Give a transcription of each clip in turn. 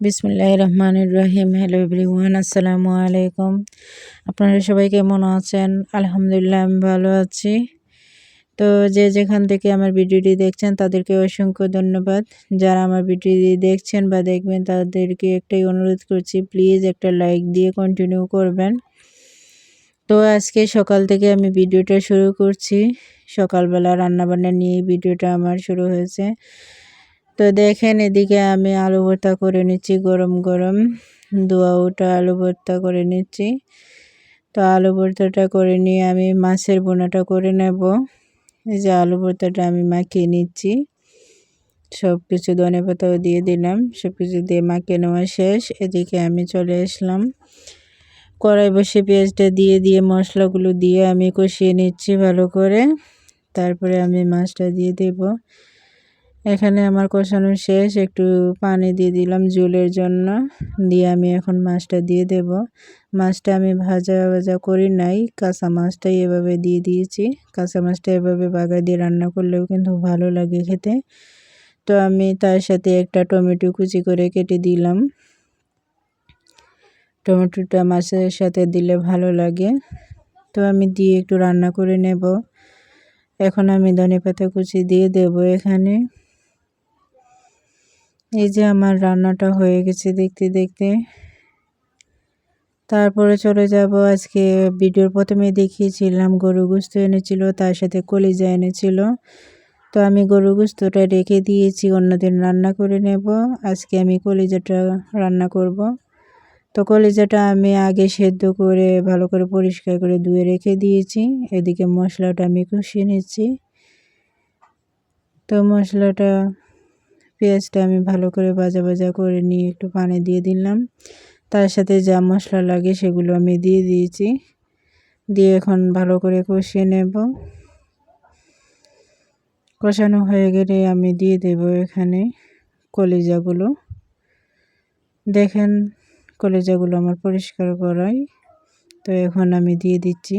বিসমুল্লাহ রহমানুর রহিম। Hello everyone আসসালামু আলাইকুম। আপনারা সবাই কেমন আছেন? আলহামদুলিল্লাহ, আমি ভালো আছি। তো যে যেখান থেকে আমার ভিডিওটি দেখছেন, তাদেরকে অসংখ্য ধন্যবাদ। যারা আমার ভিডিওটি দেখছেন বা দেখবেন, তাদেরকে একটাই অনুরোধ করছি প্লিজ একটা লাইক দিয়ে কন্টিনিউ করবেন। তো আজকে সকাল থেকে আমি ভিডিওটা শুরু করছি। সকালবেলা রান্নাবান্না নিয়ে ভিডিওটা আমার শুরু হয়েছে। তো দেখেন এদিকে আমি আলু ভর্তা করে নিচ্ছি, গরম গরম। দোয়া ওটা আলু ভর্তা করে নিচ্ছি। তো আলু ভর্তাটা করে নিয়ে আমি মাছের বোনাটা করে নেব। এই যে আলু ভর্তাটা আমি মাখিয়ে নিচ্ছি। সব কিছু ধনে পাতাও দিয়ে দিলাম সব কিছু দিয়ে মাখিয়ে নেওয়া শেষ। এদিকে আমি চলে আসলাম। কড়াই বসে পেঁয়াজটা দিয়ে দিয়ে মশলাগুলো দিয়ে আমি কষিয়ে নিচ্ছি ভালো করে। তারপরে আমি মাছটা দিয়ে দেবো। এখানে আমার কষানো শেষ। একটু পানি দিয়ে দিলাম ঝোলের জন্য। দিয়ে আমি এখন মাছটা দিয়ে দেব। মাছটা আমি ভাজা ভাজা করি নাই। কাঁচা মাছটাই এভাবে দিয়ে দিয়েছি। কাঁচা মাছটা এভাবে বাগা দিয়ে রান্না করলেও কিন্তু ভালো লাগে খেতে। তো আমি তার সাথে একটা টমেটো কুচি করে কেটে দিলাম। টমেটোটা মাছের সাথে দিলে ভালো লাগে। তো আমি দিয়ে একটু রান্না করে নেব। এখন আমি ধনে পাতা কুচি দিয়ে দেব এখানে। এই যে আমার রান্নাটা হয়ে গেছে দেখতে দেখতে। তারপরে চলে যাব আজকে ভিডিওর প্রথমে দেখিয়েছিলাম গরু গুস্ত এনেছিল, তার সাথে কলিজা এনেছিল। তো আমি গরু গুস্তটা রেখে দিয়েছি, অন্যদিন রান্না করে নেব। আজকে আমি কলিজাটা রান্না করব। তো কলিজাটা আমি আগে সেদ্ধ করে, ভালো করে পরিষ্কার করে ধুয়ে রেখে দিয়েছি। এদিকে মশলাটা আমি কষিয়ে নিচ্ছি। তো মশলাটা পেঁয়াজটা আমি ভালো করে ভাজা ভাজা করে নিয়ে একটু পানি দিয়ে দিলাম। তার সাথে যা মশলা লাগে সেগুলো আমি দিয়ে দিয়েছি। দিয়ে এখন ভালো করে কষিয়ে নেব। কষানো হয়ে গেলে আমি দিয়ে দেব এখানে কলিজাগুলো। দেখেন কলিজাগুলো আমার পরিষ্কার করাই। তো এখন আমি দিয়ে দিচ্ছি।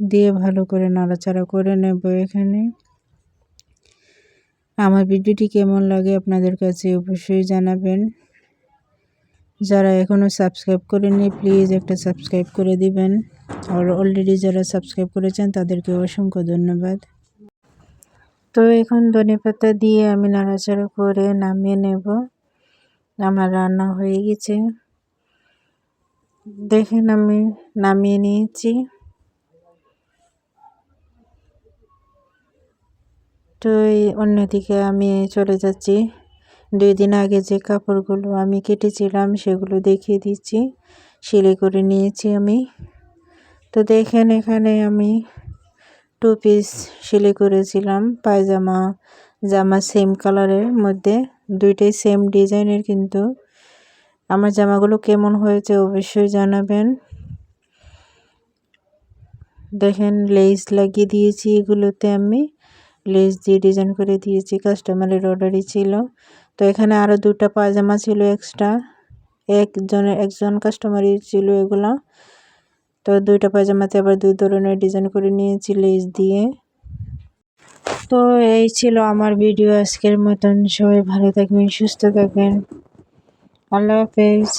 দিয়ে ভালো করে নাড়াচাড়া করে নেব এখানে। আমার ভিডিওটি কেমন লাগে আপনাদের কাছে অবশ্যই জানাবেন। যারা এখনও সাবস্ক্রাইব করেনি প্লিজ একটা সাবস্ক্রাইব করে দিবেন। আর অলরেডি যারা সাবস্ক্রাইব করেছেন, তাদেরকে অসংখ্য ধন্যবাদ। তো এখন ধনে পাতা দিয়ে আমি নাড়াচাড়া করে নামিয়ে নেব। আমার রান্না হয়ে গেছে। দেখেন আমি নামিয়ে নিয়েছি। তো অন্যদিকে আমি চলে যাচ্ছি। দুই দিন আগে যে কাপড়গুলো আমি কেটেছিলাম, সেগুলো দেখিয়ে দিচ্ছি। সেলাই করে নিয়েছি আমি। তো দেখেন, এখানে আমি টু পিস সেলাই করেছিলাম, পায়জামা, জামা সেম কালারের মধ্যে। দুইটাই সেম ডিজাইনের কিন্তু। আমার জামাগুলো কেমন হয়েছে অবশ্যই জানাবেন। দেখেন লেস লাগিয়ে দিয়েছি এগুলোতে আমি। লেস দিয়ে ডিজাইন করে দিয়েছি কাস্টমারের অর্ডারই ছিল। তো এখানে আরও দুটা পায়জামা ছিল এক্সট্রা একজনের, একজন কাস্টমারই ছিল এগুলো। তো দুইটা পায়জামাতে আবার দুই ধরনের ডিজাইন করে নিয়েছি লেস দিয়ে। তো এই ছিল আমার ভিডিও আজকের মতন। সবাই ভালো থাকবেন, সুস্থ থাকবেন। আল্লাহ হাফেজ।